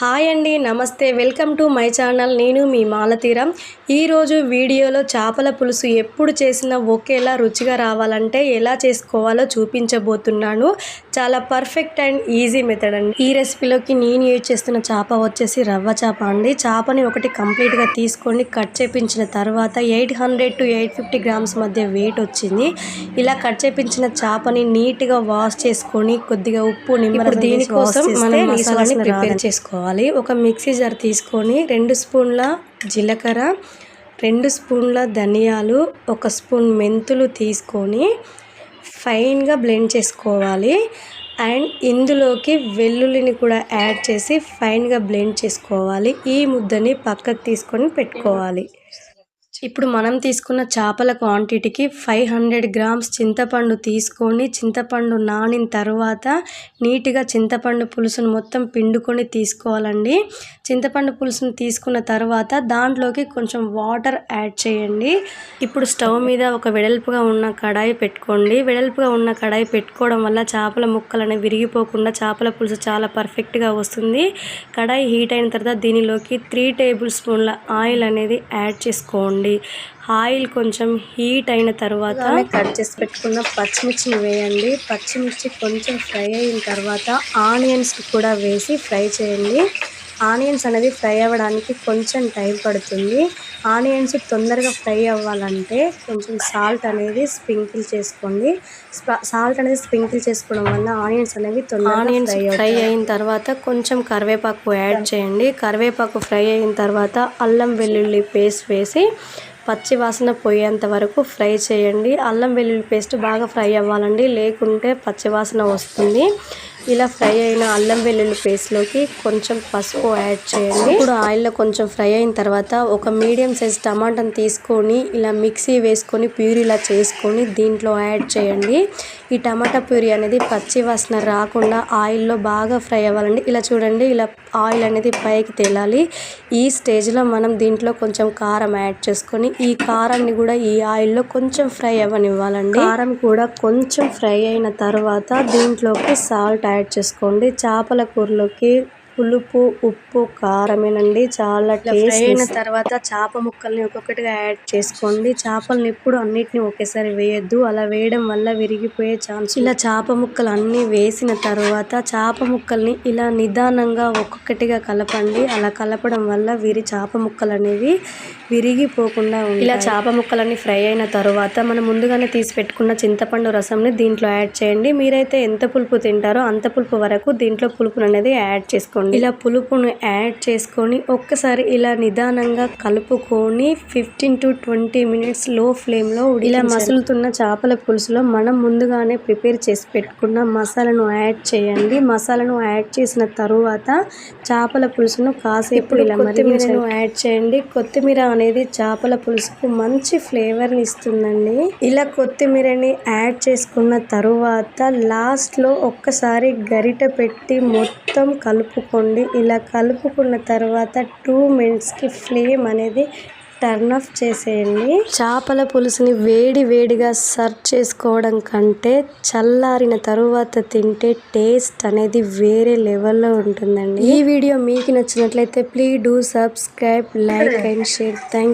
Hi అండి నమస్తే. Welcome to my channel. నేను మీ మాలతీరం. ఈరోజు వీడియోలో చేపల పులుసు ఎప్పుడు చేసినా ఒకేలా రుచిగా రావాలంటే ఎలా చేసుకోవాలో చూపించబోతున్నాను. చాలా పర్ఫెక్ట్ అండ్ ఈజీ మెథడ్ అండి. ఈ రెసిపీలోకి నేను యూజ్ చేస్తున్న చేప వచ్చేసి రవ్వ చేప అండి. చేపని ఒకటి కంప్లీట్గా తీసుకొని కట్ చేపించిన తర్వాత eight hundred to eight fifty grams మధ్య వెయిట్ వచ్చింది. ఇలా కట్ చేపించిన చేపని నీట్గా వాష్ చేసుకొని కొద్దిగా ఉప్పు నిమ్మరసం దీనికోసం మనం మసాలాని ప్రిపేర్ చేసుకోవాలి. ఒక మిక్సీ జార్ తీసుకొని రెండు స్పూన్ల జీలకర్ర రెండు స్పూన్ల ధనియాలు ఒక స్పూన్ మెంతులు తీసుకొని ఫైన్గా బ్లెండ్ చేసుకోవాలి. అండ్ ఇందులోకి వెల్లుల్లిని కూడా యాడ్ చేసి ఫైన్గా బ్లెండ్ చేసుకోవాలి. ఈ ముద్దని పక్కకు తీసుకొని పెట్టుకోవాలి. ఇప్పుడు మనం తీసుకున్న చేపల క్వాంటిటీకి ఫైవ్ హండ్రెడ్ గ్రామ్స్ చింతపండు తీసుకొని చింతపండు నానిన తర్వాత నీట్గా చింతపండు పులుసును మొత్తం పిండుకొని తీసుకోవాలండి. చింతపండు పులుసును తీసుకున్న తర్వాత దాంట్లోకి కొంచెం వాటర్ యాడ్ చేయండి. ఇప్పుడు స్టవ్ మీద ఒక వెడల్పుగా ఉన్న కడాయి పెట్టుకోండి. వెడల్పుగా ఉన్న కడాయి పెట్టుకోవడం వల్ల చేపల ముక్కలు అనేవి విరిగిపోకుండా చేపల పులుసు చాలా పర్ఫెక్ట్గా వస్తుంది. కడాయి హీట్ అయిన తర్వాత దీనిలోకి త్రీ టేబుల్ స్పూన్ల ఆయిల్ అనేది యాడ్ చేసుకోండి. ఆయిల్ కొంచెం హీట్ అయిన తర్వాత కట్ చేసి పెట్టుకున్న పచ్చిమిర్చిని వేయండి. పచ్చిమిర్చి కొంచెం ఫ్రై అయిన తర్వాత ఆనియన్స్ కూడా వేసి ఫ్రై చేయండి. ఆనియన్స్ అనేది ఫ్రై అవ్వడానికి కొంచెం టైం పడుతుంది. ఆనియన్స్ తొందరగా ఫ్రై అవ్వాలంటే కొంచెం సాల్ట్ అనేది స్ప్రింకిల్ చేసుకోండి. సాల్ట్ అనేది స్ప్రింకిల్ చేసుకోవడం వల్ల ఆనియన్స్ అనేవి తొందరగా ఆనియన్స్ ఫ్రై అయిన తర్వాత కొంచెం కరివేపాకు యాడ్ చేయండి. కరివేపాకు ఫ్రై అయిన తర్వాత అల్లం వెల్లుల్లి పేస్ట్ వేసి పచ్చి వాసన పోయేంత వరకు ఫ్రై చేయండి. అల్లం వెల్లుల్లి పేస్ట్ బాగా ఫ్రై అవ్వాలండి. లేకుంటే పచ్చి వాసన వస్తుంది. ఇలా ఫ్రై అయిన అల్లం వెల్లుల్లి పేస్ట్లోకి కొంచెం పసుపు యాడ్ చేయండి. ఇప్పుడు ఆయిల్లో కొంచెం ఫ్రై అయిన తర్వాత ఒక మీడియం సైజ్ టమాటాని తీసుకొని ఇలా మిక్సీ వేసుకొని ప్యూరీలా చేసుకొని దీంట్లో యాడ్ చేయండి. ఈ టమాటా ప్యూరీ అనేది పచ్చి వాసన రాకుండా ఆయిల్లో బాగా ఫ్రై అవ్వాలండి. ఇలా చూడండి ఇలా ఆయిల్ అనేది పైకి తేలాలి. ఈ స్టేజ్లో మనం దీంట్లో కొంచెం కారం యాడ్ చేసుకొని ఈ కారాన్ని కూడా ఈ ఆయిల్లో కొంచెం ఫ్రై అవ్వనివ్వాలండి. కారం కూడా కొంచెం ఫ్రై అయిన తర్వాత దీంట్లోకి సాల్ట్ యాడ్ యాడ్ చేసుకోండి. చేపల కూరలోకి పులుపు ఉప్పు కారమేనండి. చాలా టేస్ట్ అయిన తర్వాత చేప ముక్కల్ని ఒక్కొక్కటిగా యాడ్ చేసుకోండి. చేపలను ఎప్పుడు అన్నిటిని ఒకేసారి వేయద్దు. అలా వేయడం వల్ల విరిగిపోయే ఛాన్స్ ఇలా చేప ముక్కలు అన్నీ వేసిన తర్వాత చేప ముక్కల్ని ఇలా నిదానంగా ఒక్కొక్కటిగా కలపండి. అలా కలపడం వల్ల వీరి చేప ముక్కలు అనేవి విరిగిపోకుండా ఇలా చేప ముక్కలన్నీ ఫ్రై అయిన తర్వాత మనం ముందుగానే తీసి పెట్టుకున్న చింతపండు రసంని దీంట్లో యాడ్ చేయండి. మీరైతే ఎంత పులుపు తింటారో అంత పులుపు వరకు దీంట్లో పులుపును అనేది యాడ్ చేసుకోండి. ఇలా పులుపును యాడ్ చేసుకొని ఒక్కసారి ఇలా నిదానంగా కలుపుకొని ఫిఫ్టీన్ టు ట్వంటీ మినిట్స్లో ఫ్లేమ్లో ఇలా మసులుతున్న చేపల పులుసులో మనం ముందుగానే ప్రిపేర్ చేసి పెట్టుకున్న మసాలాను యాడ్ చేయండి. మసాలాను యాడ్ చేసిన తరువాత చేపల పులుసును కాసేపు ఇలా కొత్తిమీరను యాడ్ చేయండి. కొత్తిమీర అనేది చేపల పులుసుకు మంచి ఫ్లేవర్ని ఇస్తుందండి. ఇలా కొత్తిమీరని యాడ్ చేసుకున్న తరువాత లాస్ట్లో ఒక్కసారి గరిట పెట్టి మొత్తం కలుపుకోండి. ఇలా కలుపుకున్న తర్వాత టూ మినిట్స్కి ఫ్లేమ్ అనేది టర్న్ ఆఫ్ చేసేయండి. చేపల పులుసుని వేడి వేడిగా సర్వ్ చేసుకోవడం కంటే చల్లారిన తరువాత తింటే టేస్ట్ అనేది వేరే లెవెల్లో ఉంటుందండి. ఈ వీడియో మీకు నచ్చినట్లయితే please do subscribe like and share. Thank